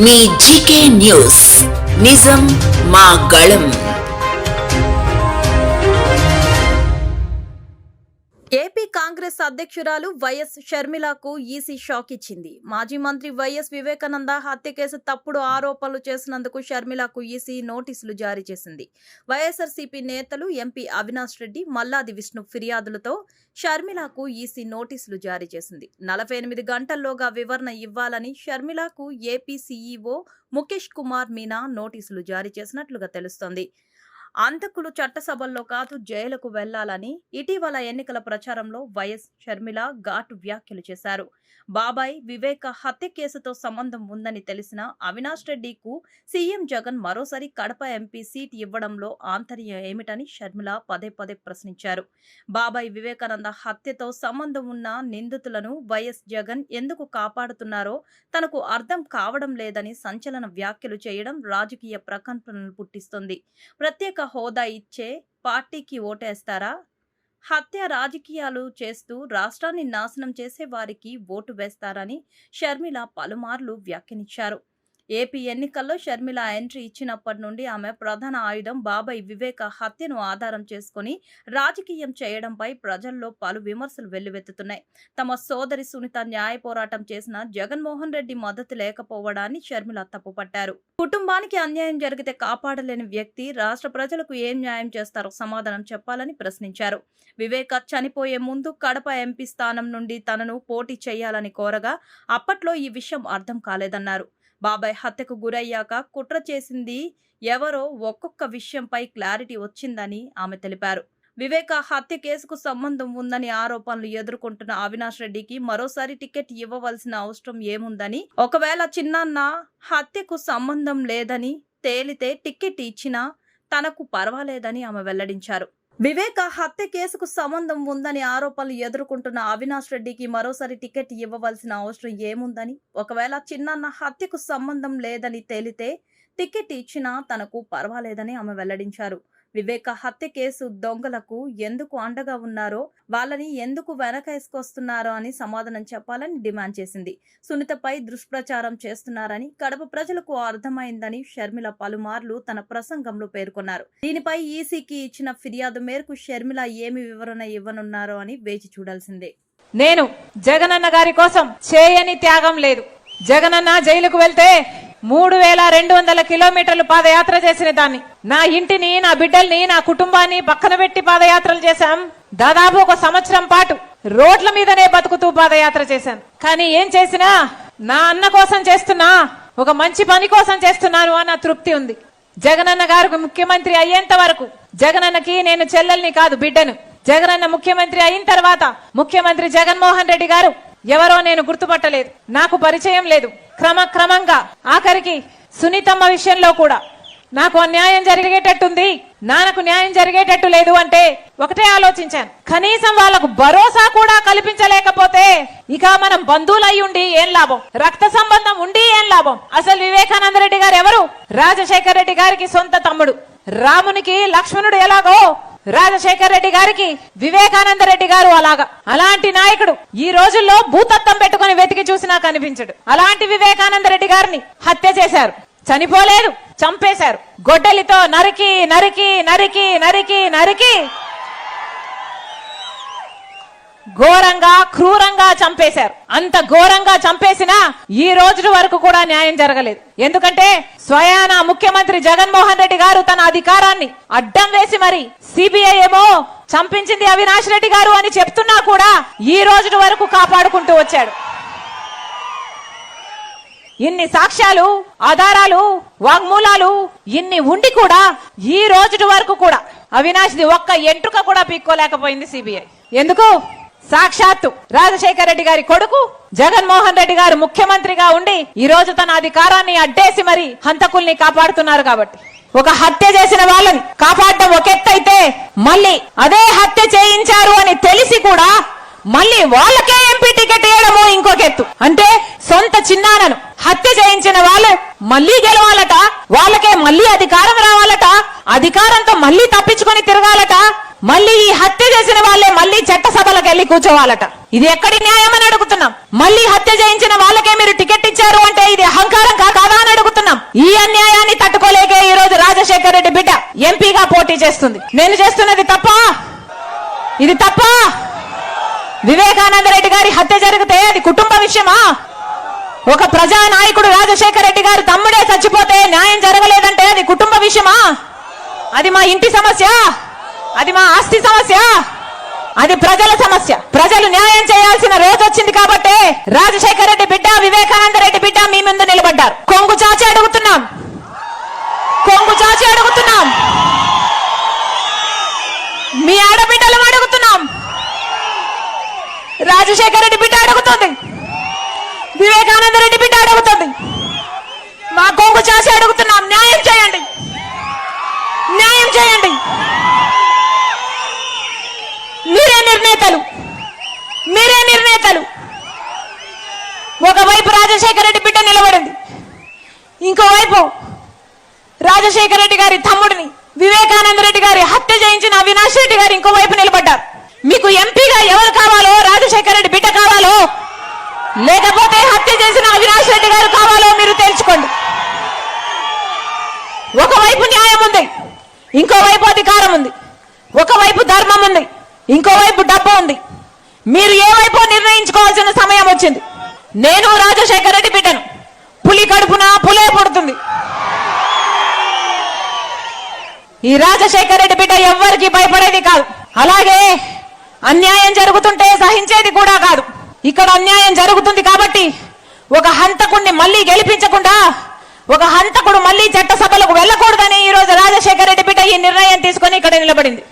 మీ GK news. నిజం మా గళం. కాంగ్రెస్ అధ్యక్షురాలు వైఎస్ షర్మిలకు ఈసీ షాక్ ఇచ్చింది. మాజీ మంత్రి వైఎస్ వివేకానంద హత్య కేసు తప్పుడు ఆరోపణలు చేసినందుకు షర్మిలకు ఈసీ నోటీసులు జారీ చేసింది. వైఎస్ఆర్సీపీ నేతలు ఎంపీ అవినాష్ రెడ్డి మల్లాది విష్ణు ఫిర్యాదులతో షర్మిలకు ఈసీ నోటీసులు జారీ చేసింది. నలభై ఎనిమిది గంటల్లోగా వివరణ ఇవ్వాలని షర్మిలకు ఏపీ సీఈఓ ముఖేష్ కుమార్ మీనా నోటీసులు జారీ చేసినట్లుగా తెలుస్తోంది. అంతకులు చట్టసభల్లో కాదు జైలుకు వెళ్ళాలని ఇటీవల ఎన్నికల ప్రచారంలో వైఎస్ షర్మిల ఘాటు వ్యాఖ్యలు చేశారు. బాబాయ్ వివేక హత్య కేసుతో సంబంధం ఉందని తెలిసిన అవినాష్ రెడ్డికు సీఎం జగన్ మరోసారి కడప ఎంపీ సీట్ ఇవ్వడంలో ఆంతర్యం ఏమిటని షర్మిల పదే పదే ప్రశ్నించారు. బాబాయ్ వివేకానంద హత్యతో సంబంధం ఉన్న నిందితులను వైఎస్ జగన్ ఎందుకు కాపాడుతున్నారో తనకు అర్థం కావడం లేదని సంచలన వ్యాఖ్యలు చేయడం రాజకీయ ప్రకంపనలు పుట్టిస్తుంది. ప్రత్యేక హోదా ఇచ్చే పార్టీకి ఓటేస్తారా? హత్య రాజకీయాలు చేస్తూ రాష్ట్రాన్ని నాశనం చేసే వారికి ఓటు వేస్తారని షర్మిల పలుమార్లు వ్యాఖ్యానించారు. ఏపీ ఎన్నికల్లో షర్మిల ఎంట్రీ ఇచ్చినప్పటి నుండి ఆమె ప్రధాన ఆయుధం బాబాయ్ వివేక హత్యను ఆధారం చేసుకుని రాజకీయం చేయడంపై ప్రజల్లో పలు విమర్శలు వెల్లువెత్తుతున్నాయి. తమ సోదరి సునీత న్యాయ పోరాటం చేసిన జగన్మోహన్ రెడ్డి మద్దతు లేకపోవడాన్ని షర్మిల తప్పుపట్టారు. కుటుంబానికి అన్యాయం జరిగితే కాపాడలేని వ్యక్తి రాష్ట్ర ప్రజలకు ఏం న్యాయం చేస్తారో సమాధానం చెప్పాలని ప్రశ్నించారు. వివేక చనిపోయే ముందు కడప ఎంపీ స్థానం నుండి తనను పోటీ చేయాలని కోరగా అప్పట్లో ఈ విషయం అర్థం కాలేదన్నారు. బాబాయ్ హత్యకు గురయ్యాక కుట్ర చేసింది ఎవరో ఒక్కొక్క విషయంపై క్లారిటీ వచ్చిందని ఆమె తెలిపారు. వివేక హత్య కేసుకు సంబంధం ఉందని ఆరోపణలు ఎదుర్కొంటున్న అవినాష్ రెడ్డికి మరోసారి టికెట్ ఇవ్వవలసిన అవసరం ఏముందని ఒకవేళ చిన్నాన్న హత్యకు సంబంధం లేదని తేలితే టికెట్ ఇచ్చినా తనకు పర్వాలేదని ఆమె వెల్లడించారు. వివేక హత్య కేసుకు సంబంధం ఉందని ఆరోపణలు ఎదుర్కొంటున్న అవినాష్ రెడ్డికి మరోసారి టికెట్ ఇవ్వవలసిన అవసరం ఏముందని? ఒకవేళ చిన్నాన్న హత్యకు సంబంధం లేదని తేలితే టికెట్ ఇచ్చినా తనకు పర్వాలేదని ఆమె వెల్లడించారు. వివేక హత్య కేసు దొంగలకు ఎందుకు అండగా ఉన్నారో వాళ్ళని ఎందుకు వెనకేసుకొస్తున్నారో అని సమాధానం చెప్పాలని డిమాండ్ చేసింది. సునీతపై దుష్ప్రచారం చేస్తున్నారని కడప ప్రజలకు అర్థమైందని షర్మిల పలుమార్లు తన ప్రసంగంలో పేర్కొన్నారు. దీనిపై ఈసీకి ఇచ్చిన ఫిర్యాదు మేరకు షర్మిల ఏమి వివరణ ఇవ్వనున్నారో అని వేచి చూడాల్సిందే. నేను జగనన్న గారి కోసం చేయని త్యాగం లేదు. జగనన్న జైలుకు వెళ్తే మూడు వేల రెండు వందల కిలోమీటర్లు పాదయాత్ర చేసిన దాన్ని. నా ఇంటిని నా బిడ్డల్ని నా కుటుంబాన్ని పక్కన పెట్టి పాదయాత్రలు చేశాం. దాదాపు ఒక సంవత్సరం పాటు రోడ్ల మీదనే బతుకుతూ పాదయాత్ర చేశాను కానీ ఏం చేసినా నా అన్న కోసం చేస్తున్నా ఒక మంచి పని కోసం చేస్తున్నాను అన్న తృప్తి ఉంది. జగనన్న గారు ముఖ్యమంత్రి అయ్యేంత వరకు జగనన్నకి నేను చెల్లెల్ని కాదు బిడ్డను. జగనన్న ముఖ్యమంత్రి అయిన తర్వాత ముఖ్యమంత్రి జగన్మోహన్ రెడ్డి గారు ఎవరో నేను గుర్తుపట్టలేదు. నాకు పరిచయం లేదు. క్రమక్రమంగా. ఆఖరికి సునీతమ్మ విషయంలో కూడా. నాకు అన్యాయం జరిగేటట్టుంది. నాన్నకు న్యాయం జరిగేటట్టు లేదు అంటే ఒకటే ఆలోచించాను. కనీసం వాళ్ళకు భరోసా కూడా కల్పించలేకపోతే ఇక మనం బంధువులు ఉండి ఏం లాభం? రక్త సంబంధం ఉండి ఏం లాభం? అసలు వివేకానంద రెడ్డి గారు ఎవరు? రాజశేఖర రెడ్డి గారికి సొంత తమ్ముడు. రామునికి లక్ష్మణుడు ఎలాగో రాజశేఖర్ రెడ్డి గారికి వివేకానంద రెడ్డి గారు అలాగా. అలాంటి నాయకుడు ఈ రోజుల్లో భూతత్వం పెట్టుకుని వెతికి చూసినా కనిపించడు అలాంటి వివేకానంద రెడ్డి గారిని హత్య చేశారు. చనిపోలేదు చంపేశారు. గొడ్డలితో నరికి నరికి నరికి నరికి నరికి ఘోరంగా క్రూరంగా చంపేశారు. అంత ఘోరంగా చంపేసినా ఈ రోజు వరకు కూడా న్యాయం జరగలేదు. ఎందుకంటే స్వయాన ముఖ్యమంత్రి జగన్మోహన్ రెడ్డి గారు తన అధికారాన్ని అడ్డం వేసి మరి సిబిఐ ఏమో చంపించింది అవినాష్ రెడ్డి గారు అని చెప్తున్నా కూడా ఈ రోజు వరకు కాపాడుకుంటూ వచ్చాడు. ఇన్ని సాక్ష్యాలు ఆధారాలు వాగ్మూలాలు ఇన్ని ఉండి కూడా ఈ రోజు వరకు కూడా అవినాష్ది ఒక్క ఎంట్రుక కూడా పీక్కోలేకపోయింది సిబిఐ. ఎందుకు? సాక్షాత్తు రాజశేఖర రెడ్డి గారి కొడుకు జగన్మోహన్ రెడ్డి గారు ముఖ్యమంత్రిగా ఉండి ఈ రోజు తన అధికారాన్ని అడ్డేసి మరి హంతకుల్ని కాపాడుతున్నారు కాబట్టి. ఒక హత్య చేసిన వాళ్ళని కాపాడటం ఒక ఎత్తైతే మళ్ళీ అదే హత్య చేయించారు అని తెలిసి కూడా మళ్ళీ వాళ్ళకే ఎంపీ టికెట్ ఇవ్వడము ఇంకొక ఎత్తు. అంటే సొంత చిన్నానను హత్య చేయించిన వాళ్ళు మళ్ళీ గెలవాలట వాళ్ళకే మళ్ళీ అధికారం రావాలట అధికారంతో మళ్ళీ తప్పించుకొని తిరగాలట మళ్ళీ ఈ హత్య చేసిన వాళ్ళే మళ్ళీ చట్టసభలకు వెళ్ళి కూర్చోవాలట. ఇది ఎక్కడి న్యాయం అని అడుగుతున్నాం. మళ్ళీ హత్య చేయించిన వాళ్ళకే మీరు టికెట్ ఇచ్చారు అంటే ఇది అహంకారం కాదా అని ఈ అన్యాయాన్ని తట్టుకోలేకే ఈ రోజు రాజశేఖర్ రెడ్డి బిడ్డ ఎంపీగా పోటీ చేస్తుంది. నేను చేస్తున్నది తప్ప? ఇది తప్ప? వివేకానంద రెడ్డి గారి హత్య జరిగితే అది కుటుంబ విషయమా? ఒక ప్రజా నాయకుడు రాజశేఖర రెడ్డి గారు తమ్ముడే చచ్చిపోతే న్యాయం జరగలేదంటే అది కుటుంబ విషయమా? అది మా ఇంటి సమస్య? అది మా ఆస్తి సమస్య? అది ప్రజల సమస్య. ప్రజలు న్యాయం చేయాల్సిన రోజు వచ్చింది కాబట్టి రాజశేఖర రెడ్డి బిడ్డ వివేకానంద రెడ్డి బిడ్డ మీ ముందు నిలబడ్డారు. కొంగు చాచి అడుగుతున్నాం. కొంగు చాచి అడుగుతున్నాం. మీ ఆడబిడ్డలు అడుగుతున్నాం. రాజశేఖర రెడ్డి బిడ్డ అడుగుతుంది. వివేకానంద రెడ్డి బిడ్డ అడుగుతుంది. మా కొంగు చాచి అడుగుతున్నాం న్యాయం చేయండి న్యాయం చేయండి మీరే నిర్ణేతలు మీరే నిర్ణేతలు ఒకవైపు రాజశేఖర రెడ్డి బిడ్డ నిలబడింది. ఇంకోవైపు రాజశేఖర రెడ్డి గారి తమ్ముడిని వివేకానంద రెడ్డి గారి హత్య చేయించిన అవినాష్ రెడ్డి గారు ఇంకోవైపు నిలబడ్డారు. మీకు ఎంపీగా ఎవరు కావాలో రాజశేఖర రెడ్డి బిడ్డ కావాలో లేకపోతే హత్య చేసిన అవినాష్ రెడ్డి గారు కావాలో మీరు తెలుసుకోండి. ఒకవైపు న్యాయం ఉంది ఇంకోవైపు అధికారం ఉంది ఒకవైపు ధర్మం ఉంది ఇంకోవైపు డబ్బు ఉంది. మీరు ఏ వైపు నిర్ణయించుకోవాల్సిన సమయం వచ్చింది? నేను రాజశేఖర రెడ్డి బిడ్డను. పులి కడుపున పులే పుడుతుంది. ఈ రాజశేఖర రెడ్డి బిడ్డ ఎవ్వరికి భయపడేది కాదు. అలాగే అన్యాయం జరుగుతుంటే సహించేది కూడా కాదు. ఇక్కడ అన్యాయం జరుగుతుంది కాబట్టి ఒక హంతకుడిని మళ్ళీ గెలిపించకుండా ఒక హంతకుడు మళ్ళీ చట్టసభలకు వెళ్ళకూడదని ఈ రోజు రాజశేఖర రెడ్డి బిడ్డ ఈ నిర్ణయం తీసుకొని ఇక్కడ నిలబడింది.